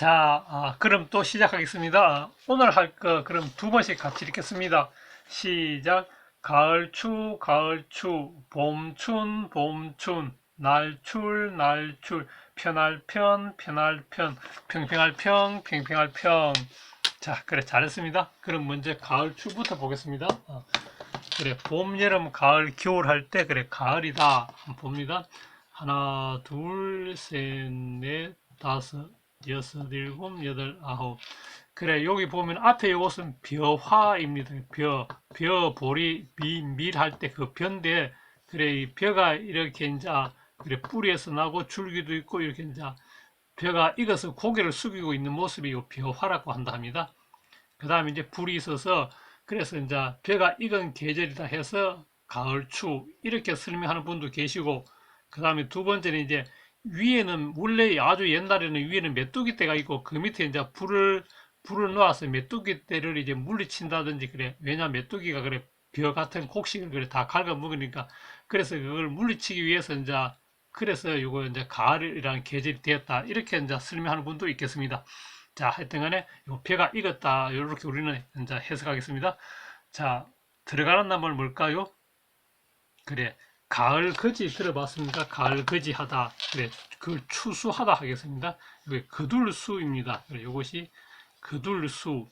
자, 아, 그럼 또 시작하겠습니다. 오늘 할 거 그럼 두 번씩 같이 읽겠습니다. 시작. 가을 추, 가을 추, 봄춘, 봄춘, 날출, 날출, 편할 편, 편할 편, 평평할 평, 평평할 평. 자, 그래 잘했습니다. 그럼 먼저 가을 추부터 보겠습니다. 어, 그래 봄, 여름, 가을, 겨울 할 때 그래 가을이다. 봅니다. 하나, 둘, 셋, 넷, 다섯, 여섯, 일곱, 여덟, 아홉. 그래, 여기 보면 앞에 이것은 벼화입니다. 벼, 벼, 보리, 미, 밀할 때 그 벼인데, 그래, 이 벼가 이렇게 이제, 그래, 뿌리에서 나고 줄기도 있고, 이렇게 이제, 벼가 익어서 고개를 숙이고 있는 모습이 이 벼화라고 한다 합니다. 그 다음에 이제 불이 있어서, 그래서 이제 벼가 익은 계절이다 해서 가을 추, 이렇게 설명하는 분도 계시고, 그 다음에 두 번째는 이제 위에는 원래 아주 옛날에는 위에는 메뚜기 떼가 있고 그 밑에 이제 불을 불을 놓아서 메뚜기 떼를 이제 물리친다든지 그래 왜냐 메뚜기가 그래 벼 같은 곡식을 그래 다 갉아 먹으니까 그래서 그걸 물리치기 위해서 이제 그래서 이거 이제 가을이라는 계절이 되었다 이렇게 이제 설명하는 분도 있겠습니다. 자 하여튼간에 요 벼가 익었다 이렇게 우리는 이제 해석하겠습니다. 자 들어가는 나물 뭘까요? 그래 가을 거지 들어봤습니까? 가을 거지 하다. 그래, 그 추수하다 하겠습니다. 이게 그둘수입니다. 그래, 이것이 그둘수.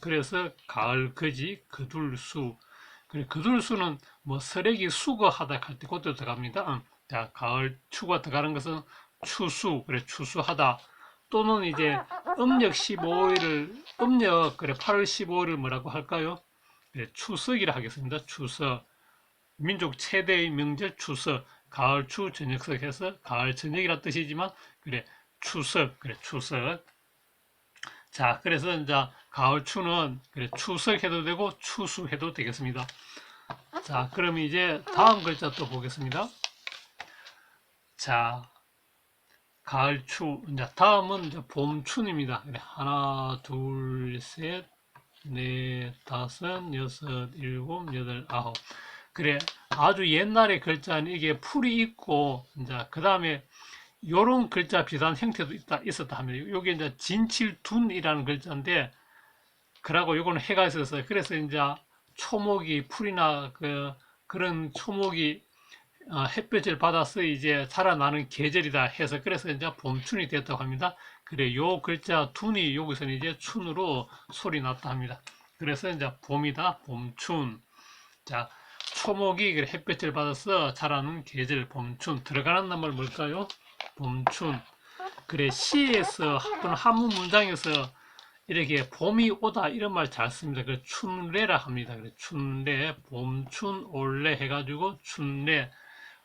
그래서 가을 거지 그둘수. 그래, 그둘수는 뭐 쓰레기 수거하다 할 때 그것도 들어갑니다. 음. 자, 가을 추가 들어가는 것은 추수. 그래, 추수하다. 또는 이제 음력 15일을 음력 그래 8월 15일을 뭐라고 할까요? 그래, 추석이라 하겠습니다. 추석. 민족 최대의 명절 추석, 가을 추 저녁석 해서 가을 저녁이라 뜻이지만 그래 추석 그래 추석. 자 그래서 이제 가을 추는 그래 추석 해도 되고 추수 해도 되겠습니다. 자 그럼 이제 다음 글자 또 보겠습니다. 자 가을 추 이제 다음은 이제 봄춘입니다. 그래 하나 둘 셋 넷, 다섯, 여섯, 일곱, 여덟, 아홉. 그래 아주 옛날의 글자는 이게 풀이 있고 이제 그 다음에 요런 글자 비슷한 형태도 있다 있었다 하면 요게 이제 진칠둔이라는 글자인데 그러고 요거는 해가 있어서 그래서 이제 초목이 풀이나 그 그런 초목이 어, 햇볕을 받아서 이제 자라나는 계절이다 해서 그래서 이제 봄춘이 됐다고 합니다. 그래 요 글자 둔이 여기서는 이제 춘으로 소리 났다 합니다. 그래서 이제 봄이다 봄춘 자 초목이 햇볕을 받아서 자라는 계절 봄춘 들어가는 나물 뭘까요? 봄춘 그래 시에서 또는 한문 문장에서 이렇게 봄이 오다 이런 말 잘 씁니다. 그래 춘래라 합니다. 그래 춘래 봄춘 올래 해가지고 춘래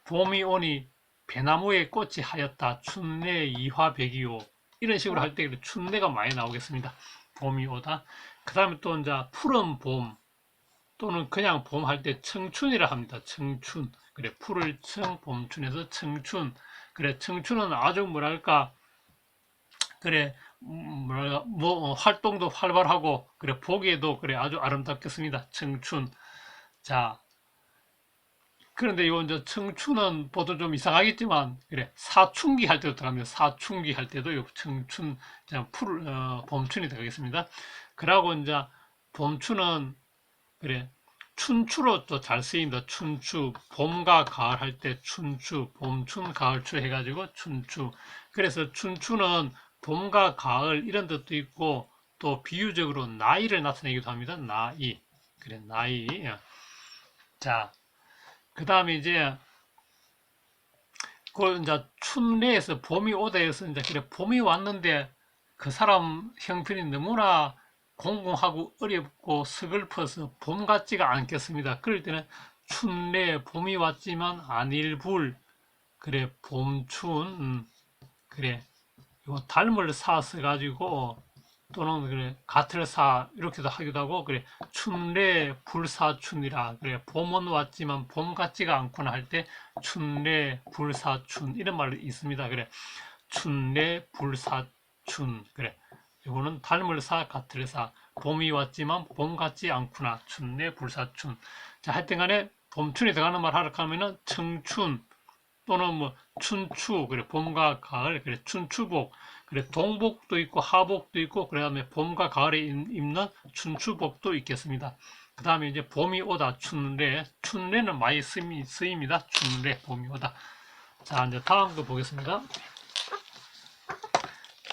봄이 오니 배나무에 꽃이 하였다. 춘래 이화백이요. 이런 식으로 할 때 춘래가 많이 나오겠습니다. 봄이 오다. 그 다음에 또 이제 푸른 봄 또는 그냥 봄 할 때 청춘이라 합니다. 청춘. 그래 푸를 청 봄춘에서 청춘. 그래 청춘은 아주 뭐랄까 그래 음, 뭐랄까 뭐 어, 활동도 활발하고 그래 보기에도 그래 아주 아름답겠습니다. 청춘. 자 그런데 요 이제 청춘은 보통 좀 이상하겠지만 그래 사춘기 할 때도 들어갑니다. 사춘기 할 때도 요 청춘 풀 어, 봄춘이 들어가겠습니다. 그러고 이제 봄춘은 그래. 춘추로 또 잘 쓰인다. 춘추 봄과 가을 할 때 춘추 봄춘 가을추 해가지고 춘추. 그래서 춘추는 봄과 가을 이런 뜻도 있고 또 비유적으로 나이를 나타내기도 합니다. 나이. 그래 나이. 자 그 다음에 이제 그 이제 춘래에서 봄이 오다해서 이제 그래 봄이 왔는데 그 사람 형편이 너무나 공공하고 어렵고 서글퍼서 봄 같지가 않겠습니다. 그럴 때는 춘래 봄이 왔지만 안일불. 그래 봄춘 음, 그래. 요 닮을 사서 가지고 또는 그래 같을 사 이렇게도 하기도 하고 그래. 춘래 불사춘이라. 그래 봄은 왔지만 봄 같지가 않구나 할 때 춘래 불사춘 이런 말이 있습니다. 그래 춘래 불사춘. 그래 이거는 닮을 사 같을 사 봄이 왔지만 봄 같지 않구나 춘내 불사춘 자 하여튼 간에 봄춘이 들어가는 말 하라 하면은 청춘 또는 뭐 춘추 그래 봄과 가을 그래 춘추복 그래 동복도 있고 하복도 있고 그다음에 봄과 가을에 입- 입는 춘추복도 있겠습니다. 그 다음에 이제 봄이 오다 춘례 춘례는 많이 쓰입니다. 춘례 봄이 오다. 자 이제 다음 거 보겠습니다.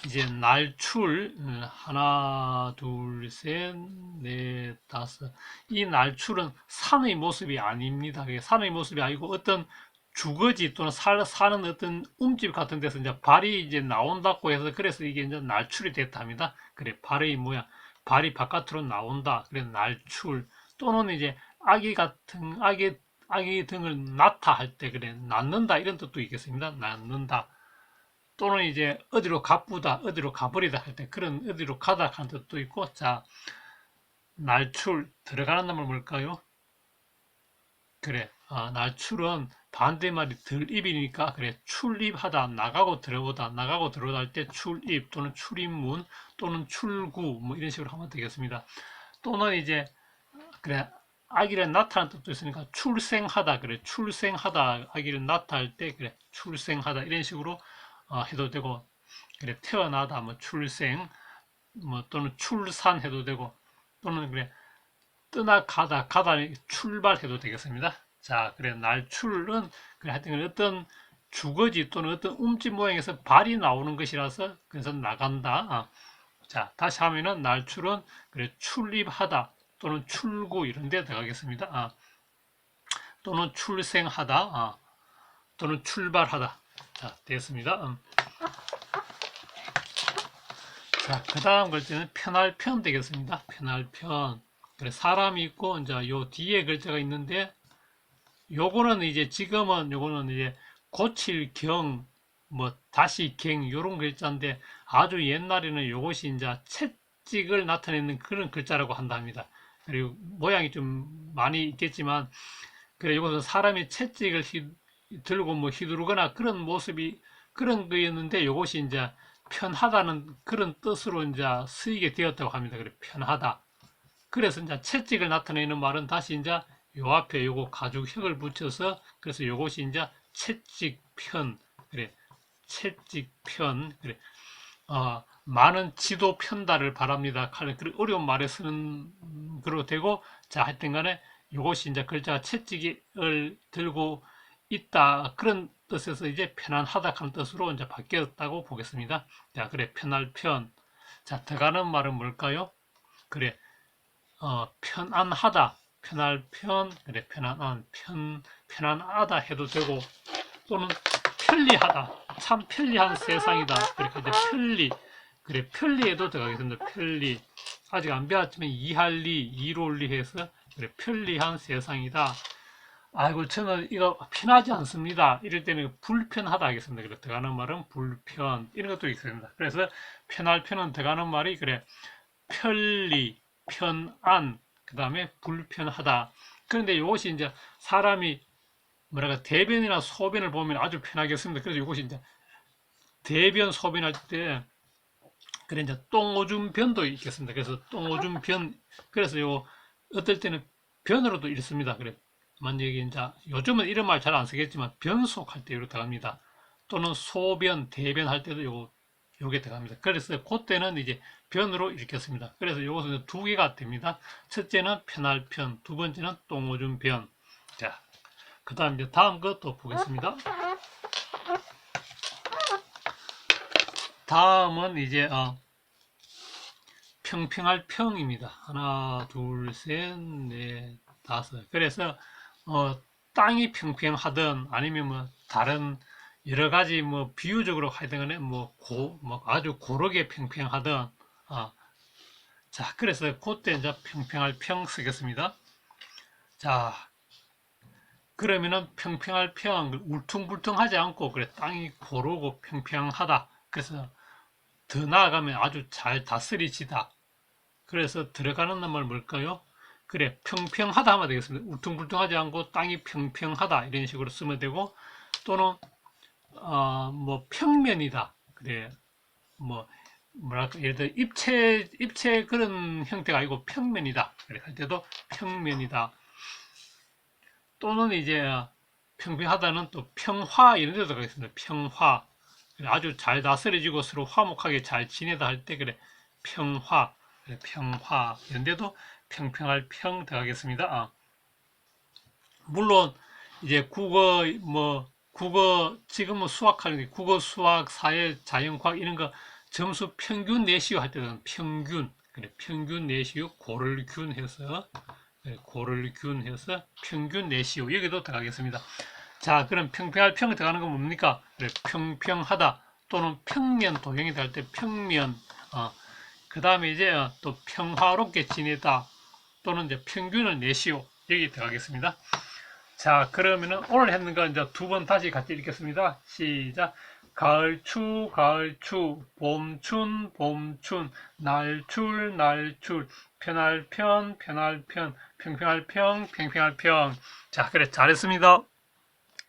이제 날출 음, 하나 둘셋넷 다섯 이 날출은 산의 모습이 아닙니다. 산의 모습이 아니고 어떤 주거지 또는 살, 사는 어떤 움집 같은 데서 이제 발이 이제 나온다고 해서 그래서 이게 이제 날출이 됐답니다. 그래 발의 모양 발이 바깥으로 나온다. 그래 날출 또는 이제 아기 같은 아기 아기 등을 낳다 할 때 그래 낳는다 이런 뜻도 있겠습니다. 낳는다. 또는 이제 어디로 가쁘다, 어디로 가버리다 할 때 그런 어디로 가다 하는 뜻도 있고, 자, 날출, 들어가는 놈을 뭘까요? 그래, 아, 날출은 반대말이 들입이니까, 그래, 출입하다, 나가고 들어오다, 나가고 들어오다 할 때 출입 또는 출입문 또는 출구, 뭐 이런 식으로 하면 되겠습니다. 또는 이제, 그래, 아기를 낳다는 뜻도 있으니까 출생하다, 그래, 출생하다, 아기를 할 때, 그래, 출생하다, 이런 식으로 어, 해도 되고 그래 태어나다 뭐 출생 뭐 또는 출산 해도 되고 또는 그래 떠나 가다 가다 출발해도 되겠습니다. 자 그래 날출은 그래 하여튼 어떤 주거지 또는 어떤 움집 모양에서 발이 나오는 것이라서 그래서 나간다. 아. 자 다시 하면은 날출은 그래 출입하다 또는 출구 이런 데 들어가겠습니다. 아. 또는 출생하다 아. 또는 출발하다. 자, 됐습니다. 음. 자, 그 다음 글자는 편할 편 되겠습니다. 편할 편. 그래, 사람이 있고, 이제 요 뒤에 글자가 있는데, 요거는 이제 지금은 요거는 이제 고칠 경, 뭐, 다시 경, 요런 글자인데, 아주 옛날에는 요것이 이제 채찍을 나타내는 그런 글자라고 한답니다. 그리고 모양이 좀 많이 있겠지만, 그래, 이것은 사람이 채찍을 휘, 들고 뭐 휘두르거나 그런 모습이 그런 거였는데 이것이 이제 편하다는 그런 뜻으로 이제 쓰이게 되었다고 합니다. 그래 편하다. 그래서 이제 채찍을 나타내는 말은 다시 이제 요 앞에 요거 가죽형을 붙여서 그래서 요것이 이제 채찍편 그래 채찍편 그래 어, 많은 지도 편달을 바랍니다. 하는 그런 어려운 말에 쓰는 그로 되고 자 하여튼간에 요것이 이제 글자가 채찍을 들고 있다 그런 뜻에서 이제 편안하다 하는 뜻으로 이제 바뀌었다고 보겠습니다. 자 그래 편할 편. 자 들어가는 말은 뭘까요? 그래 어, 편안하다 편할 편 그래 편안한 편 편안하다 해도 되고 또는 편리하다 참 편리한 세상이다 그렇게 이제 편리 그래 편리에도 들어가겠습니다. 편리 아직 안 배웠지만 이할리 이롤리 해서 그래 편리한 세상이다. 아이고 저는 이거 편하지 않습니다. 이럴 때는 불편하다 하겠습니다. 그래 들어가는 말은 불편 이런 것도 있습니다. 그래서 편할 편은 들어가는 말이 그래 편리, 편안, 그 다음에 불편하다. 그런데 이것이 이제 사람이 뭐랄까 대변이나 소변을 보면 아주 편하겠습니다. 그래서 이것이 이제 대변 소변할 때 그래 이제 똥오줌 변도 있겠습니다. 그래서 똥오줌 변 그래서 요 어떨 때는 변으로도 읽습니다. 그래 만약에 이제 요즘은 이런 말 잘 안 쓰겠지만 변속할 때 이렇게 들어갑니다. 또는 소변, 대변 할 때도 요거 요게 들어갑니다. 그래서 그때는 이제 변으로 읽겠습니다. 그래서 이것은 두 개가 됩니다. 첫째는 편할 편, 두 번째는 똥오줌 변. 자, 그 다음 이제 다음 것도 보겠습니다. 다음은 이제 어, 평평할 평입니다. 하나, 둘, 셋, 넷, 다섯. 그래서 어, 땅이 평평하든 아니면 뭐 다른 여러 가지 뭐 비유적으로 하여튼 간에 뭐, 고, 뭐 아주 고르게 평평하든 아, 자 그래서 그때 이제 평평할 평 쓰겠습니다. 자 그러면은 평평할 평 울퉁불퉁하지 않고 그래 땅이 고르고 평평하다. 그래서 더 나아가면 아주 잘 다스리지다. 그래서 들어가는 말 뭘까요? 그래 평평하다 하면 되겠습니다. 울퉁불퉁하지 않고 땅이 평평하다 이런 식으로 쓰면 되고 또는 어, 뭐 평면이다. 그래 뭐 뭐랄까 예를 들어 입체 입체 그런 형태가 아니고 평면이다. 그래 할 때도 평면이다. 또는 이제 평평하다는 또 평화 이런 데도 가겠습니다. 평화 아주 잘 다스려지고 서로 화목하게 잘 지내다 할 때 그래 평화 평화 연대도 평평할 평 들어가겠습니다. 아. 물론 이제 국어 뭐 국어 지금 뭐 수학하는 게 국어 수학 사회 자연과학 이런 거 점수 평균 내시오 할 때는 평균 그래 평균 내시오 고를 균 해서 네, 고를 균 해서 평균 내시오 여기도 들어가겠습니다. 자 그럼 평평할 평 들어가는 건 뭡니까? 그래, 평평하다 또는 평면 도형이 될 때 평면 어, 그 다음에 이제 어, 또 평화롭게 지내다 또는 이제 평균을 내시오 여기 들어가겠습니다. 자 그러면은 오늘 했는 거 이제 두 번 다시 같이 읽겠습니다. 시작. 가을추 가을추 봄춘 봄춘 날출 날출 편할 편 편할 편 평평할 평 평평할 평 자 그래 잘했습니다.